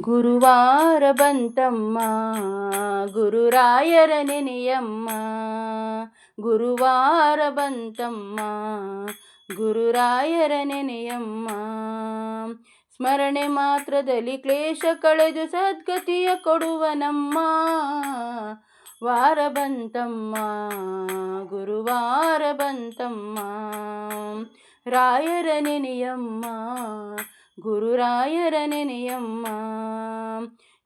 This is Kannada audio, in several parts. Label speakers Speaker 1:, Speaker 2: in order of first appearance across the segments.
Speaker 1: ಗುರುವಾರ ಬಂತಮ್ಮ, ಗುರುರಾಯರ ನೆನೆಯಮ್ಮ. ಗುರುವಾರ ಬಂತಮ್ಮ, ಗುರುರಾಯರ ನೆನೆಯಮ್ಮ. ಸ್ಮರಣೆ ಮಾತ್ರದಲ್ಲಿ ಕ್ಲೇಶ ಕಳೆದು ಸದ್ಗತಿಯ ಕೊಡುವನಮ್ಮ. ವಾರ ಬಂತಮ್ಮ, ಗುರುವಾರ ಬಂತಮ್ಮ. ರಾಯರ ನೆನೆಯಮ್ಮ ಗುರುರಾಯರ ನೆನೆಯಮ್ಮ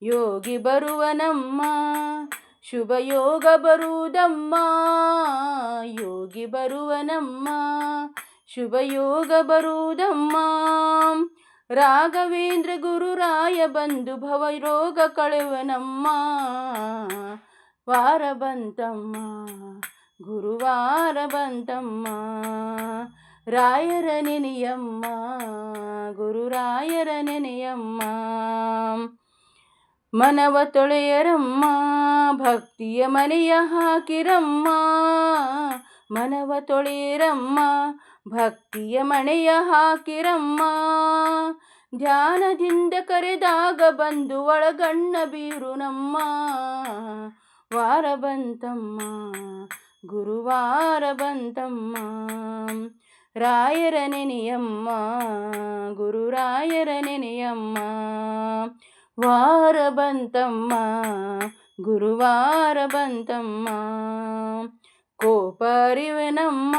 Speaker 1: ಯೋಗಿ ಬರುವನಮ್ಮ. ಶುಭ ಯೋಗ ಬರುವುದಮ್ಮ. ಯೋಗಿ ಬರುವನಮ್ಮ. ಶುಭ ಯೋಗ ಬರುವುದಮ್ಮ. ರಾಘವೇಂದ್ರ ಗುರುರಾಯ ಬಂದು ಭವ ರೋಗ ಕಳೆವನಮ್ಮ. ವಾರ ಬಂತಮ್ಮ. ಗುರುವಾರ ಬಂತಮ್ಮ. ರಾಯರ ನೆನೆಯಮ್ಮ ಗುರುರಾಯರ ನೆನೆಯಮ್ಮ. ಮನವ ತೊಳೆಯರಮ್ಮ, ಭಕ್ತಿಯ ಮನೆಯ ಹಾಕಿರಮ್ಮ. ಮನವ ತೊಳೆಯರಮ್ಮ, ಭಕ್ತಿಯ ಮನೆಯ ಹಾಕಿರಮ್ಮ. ಧ್ಯಾನದಿಂದ ಕರೆದಾಗ ಬಂದು ಒಳಗಣ್ಣ ಬೀರು ನಮ್ಮ. ವಾರ ಬಂತಮ್ಮ, ಗುರುವಾರ ಬಂತಮ್ಮ. ರಾಯರ ನೆನೆಯಮ್ಮ ಗುರುರಾಯರ ನೆನೆಯಮ್ಮ ವಾರ ಬಂತಮ್ಮ, ಗುರುವಾರ ಬಂತಮ್ಮ. ಕೋಪರಿವನಮ್ಮ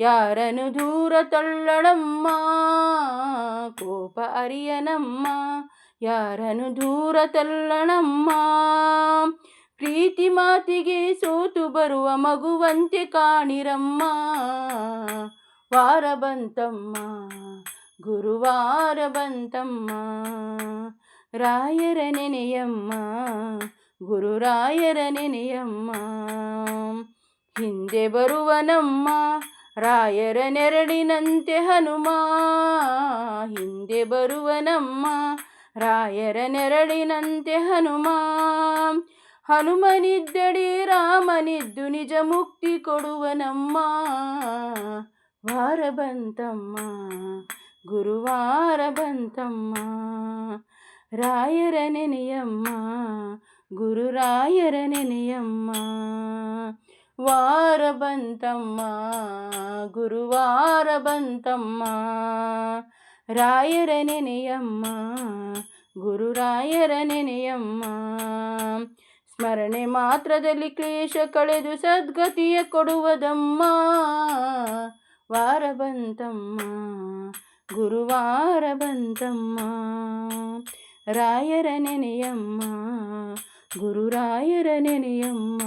Speaker 1: ಯಾರನು ದೂರ ತಳ್ಳಳಮ್ಮ. ಕೋಪ ಅರಿಯನಮ್ಮ ಯಾರನು ದೂರ ತಳ್ಳಣಮ್ಮ ಪ್ರೀತಿ ಮಾತಿಗೆ ಸೋತು ಬರುವ ಮಗುವಂತೆ ಕಾಣಿರಮ್ಮ. ವಾರ ಬಂತಮ್ಮ, ಗುರುವಾರ ಬಂತಮ್ಮ. ರಾಯರ ನೆನೆಯಮ್ಮ, ಗುರುರಾಯರ ನೆನೆಯಮ್ಮ. ಹಿಂದೆ ಬರುವನಮ್ಮ ರಾಯರ ನೆರಳಿನಂತೆ ಹನುಮ. ಹಿಂದೆ ಬರುವನಮ್ಮ ರಾಯರ ನೆರಳಿನಂತೆ ಹನುಮ. ಹನುಮನಿದ್ದಡಿ, ರಾಮನಿದ್ದು ನಿಜ ಮುಕ್ತಿ ಕೊಡುವನಮ್ಮ ವಾರ ಬಂತಮ್ಮ, ಗುರುವಾರ ಬಂತಮ್ಮ. ರಾಯರ ನೆನೆಯಮ್ಮ, ಗುರುರಾಯರ ನೆನೆಯಮ್ಮ. ವಾರ ಬಂತಮ್ಮ, ಗುರುವಾರ ಬಂತಮ್ಮ. ರಾಯರ ನೆನೆಯಮ್ಮ, ಗುರುರಾಯರ ನೆನೆಯಮ್ಮ. ಸ್ಮರಣೆ ಮಾತ್ರದಲ್ಲಿ ಕ್ಲೇಶ ಕಳೆದು ಸದ್ಗತಿಯ ಕೊಡುವುದಮ್ಮ. ವಾರ ಬಂತಮ್ಮ ಗುರುವಾರ ಬಂತಮ್ಮ ರಾಯರ ನೆನೆಯಮ್ಮ ಗುರುರಾಯರ ನೆನೆಯಮ್ಮ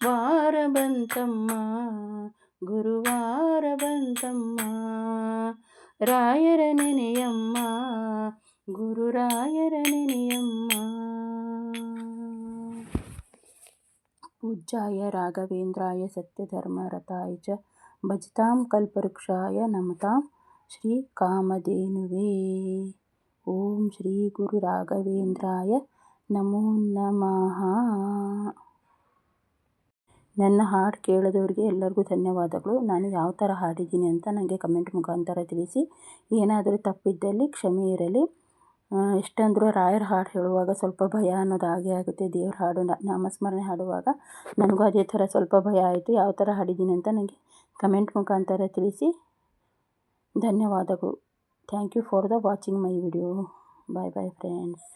Speaker 1: ವಾರ ಬಂತಮ್ಮ ಗುರುವಾರ ಬಂತಮ್ಮ ರಾಯರ ನೆನೆಯಮ್ಮ ಗುರುರಾಯರ ನೆನೆಯಮ್ಮ ಪೂಜ್ಯಾಯ ರಾಘವೇಂದ್ರಾಯ ಸತ್ಯಧರ್ಮರತಾಯ ಚ ಭಜತಾಂ ಕಲ್ಪವೃಕ್ಷಾಯ ನಮತಾಂ ಶ್ರೀ ಕಾಮಧೇನುವೇ ಓಂ ಶ್ರೀ ಗುರು ರಾಘವೇಂದ್ರಾಯ ನಮೋ ನಮಃ. ನನ್ನ ಹಾಡು ಕೇಳಿದವ್ರಿಗೆ ಎಲ್ಲರಿಗೂ ಧನ್ಯವಾದಗಳು. ನಾನು ಯಾವ ಥರ ಹಾಡಿದ್ದೀನಿ ಅಂತ ನನಗೆ ಕಮೆಂಟ್ ಮುಖಾಂತರ ತಿಳಿಸಿ. ಏನಾದರೂ ತಪ್ಪಿದ್ದಲ್ಲಿ ಕ್ಷಮೆ ಇರಲಿ. ಎಷ್ಟಂದರೂ ರಾಯರ ಹಾಡು ಹೇಳುವಾಗ ಸ್ವಲ್ಪ ಭಯ ಅನ್ನೋದು ಹಾಗೆ ಆಗುತ್ತೆ. ದೇವ್ರ ಹಾಡು ನಾಮಸ್ಮರಣೆ ಹಾಡುವಾಗ. ನನಗೂ ಅದೇ ಥರ ಸ್ವಲ್ಪ ಭಯ ಆಯಿತು. ಯಾವ ಥರ ಹಾಡಿದ್ದೀನಿ ಅಂತ ನನಗೆ ಕಮೆಂಟ್ ಮುಖಾಂತರ ತಿಳಿಸಿ ಧನ್ಯವಾದಗಳು thank you for the watching my video bye bye friends